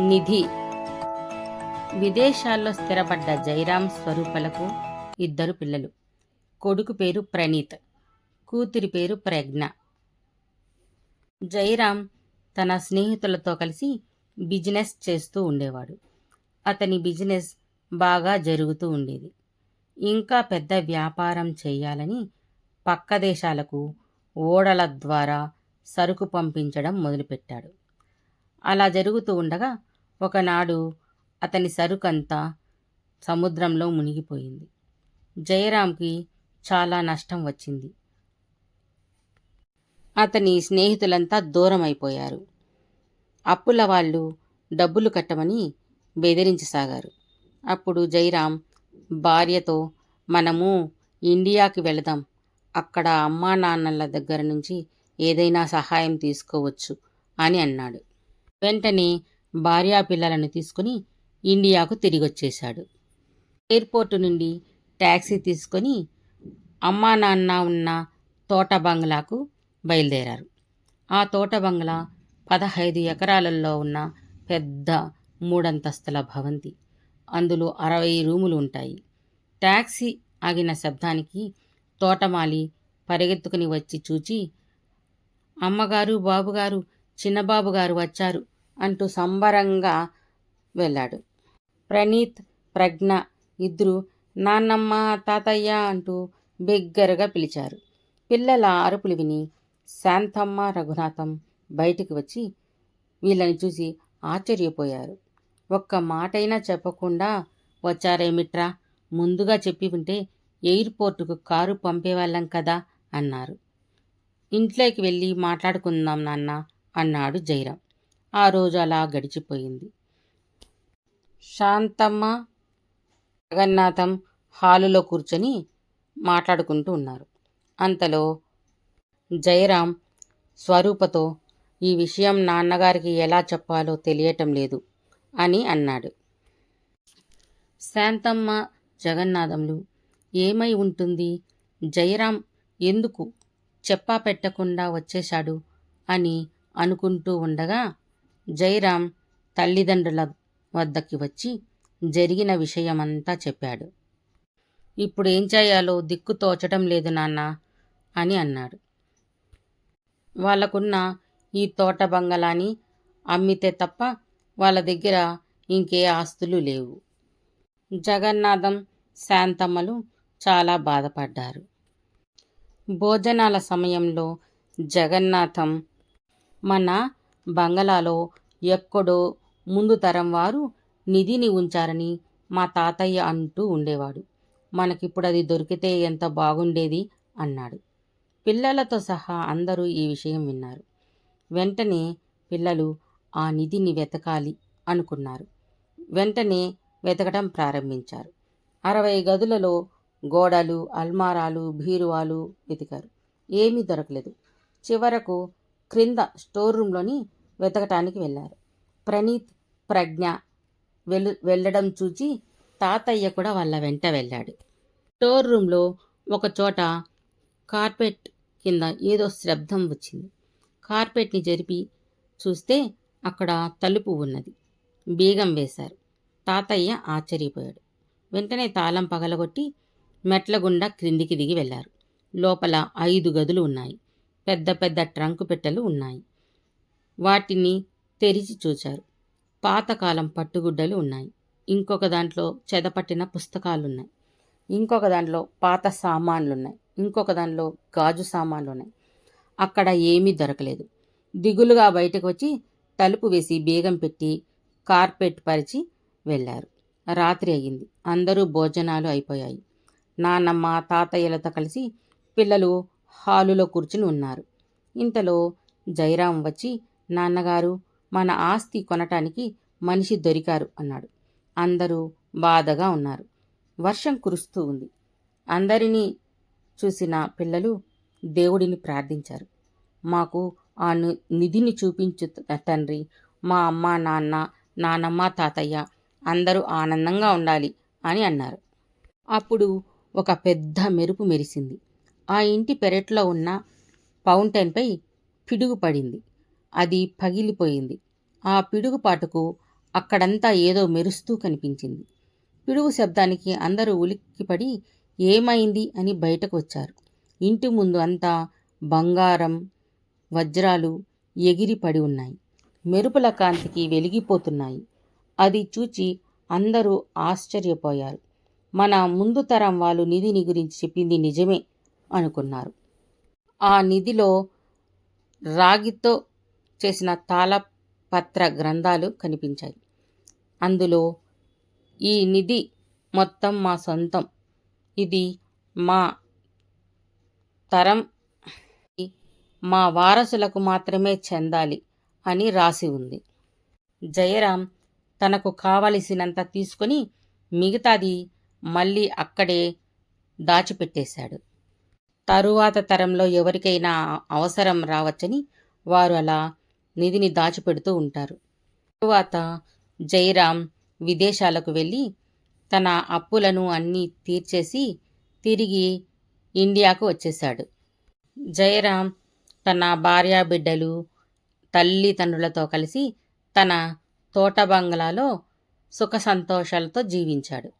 నిధి. విదేశాల్లో స్థిరపడ్డ జైరామ్ స్వరూపలకు ఇద్దరు పిల్లలు. కొడుకు పేరు ప్రణీత్ కూతురి పేరు ప్రజ్ఞ. జైరామ్ తన స్నేహితులతో కలిసి బిజినెస్ చేస్తూ ఉండేవాడు. అతని బిజినెస్ బాగా జరుగుతూ ఉండేది. ఇంకా పెద్ద వ్యాపారం చేయాలని పక్క దేశాలకు ఓడల ద్వారా సరుకు పంపించడం మొదలుపెట్టాడు. అలా జరుగుతూ ఉండగా ఒకనాడు అతని సరుకంతా సముద్రంలో మునిగిపోయింది. జయరాంకి చాలా నష్టం వచ్చింది. అతని స్నేహితులంతా దూరం అయిపోయారు అప్పుల వాళ్ళు డబ్బులు కట్టమని బెదిరించసాగారు. అప్పుడు జయరాం భార్యతో మనము ఇండియాకి వెళదాం. అక్కడ అమ్మా నాన్నల దగ్గర నుంచి ఏదైనా సహాయం తీసుకోవచ్చు అని అన్నాడు. వెంటనే భార్యా పిల్లలను తీసుకుని ఇండియాకు తిరిగొచ్చేశాడు. ఎయిర్పోర్టు నుండి ట్యాక్సీ తీసుకొని అమ్మా నాన్న ఉన్న తోట బంగ్లాకు బయలుదేరారు. ఆ తోట బంగ్లా పదహైదు ఎకరాలలో ఉన్న పెద్ద మూడంతస్తుల భవంతి. అందులో అరవై రూములు ఉంటాయి. ట్యాక్సీ ఆగిన శబ్దానికి తోటమాలి పరిగెత్తుకుని వచ్చి చూచి అమ్మగారు బాబుగారు చిన్నబాబుగారు వచ్చారు. అంటూ సంబరంగా వెళ్ళాడు. ప్రణీత్ ప్రజ్ఞ ఇద్దరు నాన్నమ్మ తాతయ్య అంటూ బిగ్గరగా పిలిచారు. పిల్లల అరుపులు విని శాంతమ్మ రఘునాథం బయటికి వచ్చి వీళ్ళని చూసి ఆశ్చర్యపోయారు. ఒక్క మాటైనా చెప్పకుండా వచ్చారేమిట్రా ముందుగా చెప్పి ఉంటే ఎయిర్పోర్టుకు కారు పంపేవాళ్ళం కదా అన్నారు. ఇంట్లోకి వెళ్ళి మాట్లాడుకుందాం నాన్న అన్నాడు జైరాం. ఆ రోజు అలా గడిచిపోయింది. శాంతమ్మ జగన్నాథం హాలులో కూర్చొని మాట్లాడుకుంటూ ఉన్నారు. అంతలో జయరాం స్వరూపతో ఈ విషయం నాన్నగారికి ఎలా చెప్పాలో తెలియటం లేదు అని అన్నాడు. శాంతమ్మ జగన్నాథంలు ఏమై ఉంటుంది? జయరాం ఎందుకు చెప్పా పెట్టకుండా వచ్చేశాడు అని అనుకుంటూ ఉండగా జైరాం తల్లిదండ్రుల వద్దకి వచ్చి జరిగిన విషయమంతా చెప్పాడు. ఇప్పుడు ఏం చేయాలో దిక్కు తోచటం లేదు నాన్న అని అన్నాడు. వాళ్ళకున్న ఈ తోట బంగళాని అమ్మితే తప్ప వాళ్ళ దగ్గర ఇంకే ఆస్తులు లేవు. జగన్నాథం శాంతమ్మలు చాలా బాధపడ్డారు. భోజనాల సమయంలో జగన్నాథం మన బంగళాలో ఎక్కడో ముందు తరం వారు నిధిని ఉంచారని మా తాతయ్య అంటూ ఉండేవాడు. మనకిప్పుడు అది దొరికితే ఎంత బాగుండేది? అన్నాడు. పిల్లలతో సహా అందరూ ఈ విషయం విన్నారు. వెంటనే పిల్లలు ఆ నిధిని వెతకాలి అనుకున్నారు. వెంటనే వెతకడం ప్రారంభించారు. అరవై గదులలో గోడలు అల్మారాలు బీరువాలు వెతికారు. ఏమీ దొరకలేదు. చివరకు క్రింద స్టోర్ రూమ్లోని వెతకటానికి వెళ్ళారు. ప్రణీత్ ప్రజ్ఞ వెళ్ళు వెళ్ళడం చూచి తాతయ్య కూడా వాళ్ళ వెంట వెళ్ళాడు. స్టోర్ రూమ్లో ఒక చోట కార్పెట్ కింద ఏదో శబ్దం వచ్చింది. కార్పెట్ని జరిపి చూస్తే అక్కడ తలుపు ఉన్నది. బీగం వేశారు. తాతయ్య ఆశ్చర్యపోయాడు. వెంటనే తాళం పగలగొట్టి మెట్ల గుండా క్రిందికి దిగి వెళ్ళారు. లోపల ఐదు గదులు ఉన్నాయి. పెద్ద పెద్ద ట్రంకు పెట్టెలు ఉన్నాయి. వాటిని తెరిచి చూచారు. పాతకాలం పట్టుగుడ్డలు ఉన్నాయి. ఇంకొక దాంట్లో చెదపట్టిన పుస్తకాలున్నాయి. ఇంకొక దాంట్లో పాత సామాన్లున్నాయి. ఇంకొక దాంట్లో గాజు సామాన్లు ఉన్నాయి అక్కడ ఏమీ దొరకలేదు. దిగులుగా బయటకు వచ్చి తలుపు వేసి బేగం పెట్టి కార్పెట్ పరిచి వెళ్ళారు. రాత్రి అయ్యింది. అందరూ భోజనాలు అయిపోయాయి. నాన్నమ్మ తాతయ్యలతో కలిసి పిల్లలు హాలులో కూర్చుని ఉన్నారు. ఇంతలో జయరాం వచ్చి నాన్నగారు మన ఆస్తి కొనటానికి మనిషి దొరికారు అన్నాడు. అందరూ బాధగా ఉన్నారు. వర్షం కురుస్తూ ఉంది. అందరినీ చూసిన పిల్లలు దేవుడిని ప్రార్థించారు. మాకు ఆ ని- నిధిని చూపించు త- తండ్రి మా అమ్మ నాన్న నానమ్మ తాతయ్య అందరూ ఆనందంగా ఉండాలి అని అన్నారు. అప్పుడు ఒక పెద్ద మెరుపు మెరిసింది. ఆ ఇంటి పెరట్లో ఉన్న ఫౌంటైన్పై పిడుగు పడింది. అది పగిలిపోయింది. ఆ పిడుగుపాటుకు అక్కడంతా ఏదో మెరుస్తూ కనిపించింది. పిడుగు శబ్దానికి అందరూ ఉలిక్కిపడి ఏమైంది అని బయటకు వచ్చారు ఇంటి ముందు అంతా బంగారం వజ్రాలు ఎగిరి పడి ఉన్నాయి. మెరుపుల కాంతికి వెలిగిపోతున్నాయి. అది చూచి అందరూ ఆశ్చర్యపోయారు. మన ముందు తరం వాళ్ళు నిధిని గురించి చెప్పింది నిజమే అనుకున్నారు. ఆ నిధిలో రాగితో చేసిన తాళపత్ర గ్రంథాలు కనిపించాయి. అందులో ఈ నిధి మొత్తం మా సొంతం. ఇది మా తరం. మా వారసులకు మాత్రమే చెందాలి అని రాసి ఉంది. జయరాం తనకు కావలసినంత తీసుకొని మిగతాది మళ్ళీ అక్కడే దాచిపెట్టేశాడు. తరువాత తరంలో ఎవరికైనా అవసరం రావచ్చని వారు అలా నిధిని దాచిపెడుతూ ఉంటారు. తరువాత జయరాం విదేశాలకు వెళ్ళి తన అప్పులను అన్నీ తీర్చేసి తిరిగి ఇండియాకు వచ్చేశాడు. జయరాం తన భార్యా బిడ్డలు తల్లిదండ్రులతో కలిసి తన తోట బంగ్లాలో సుఖ సంతోషాలతో జీవించాడు.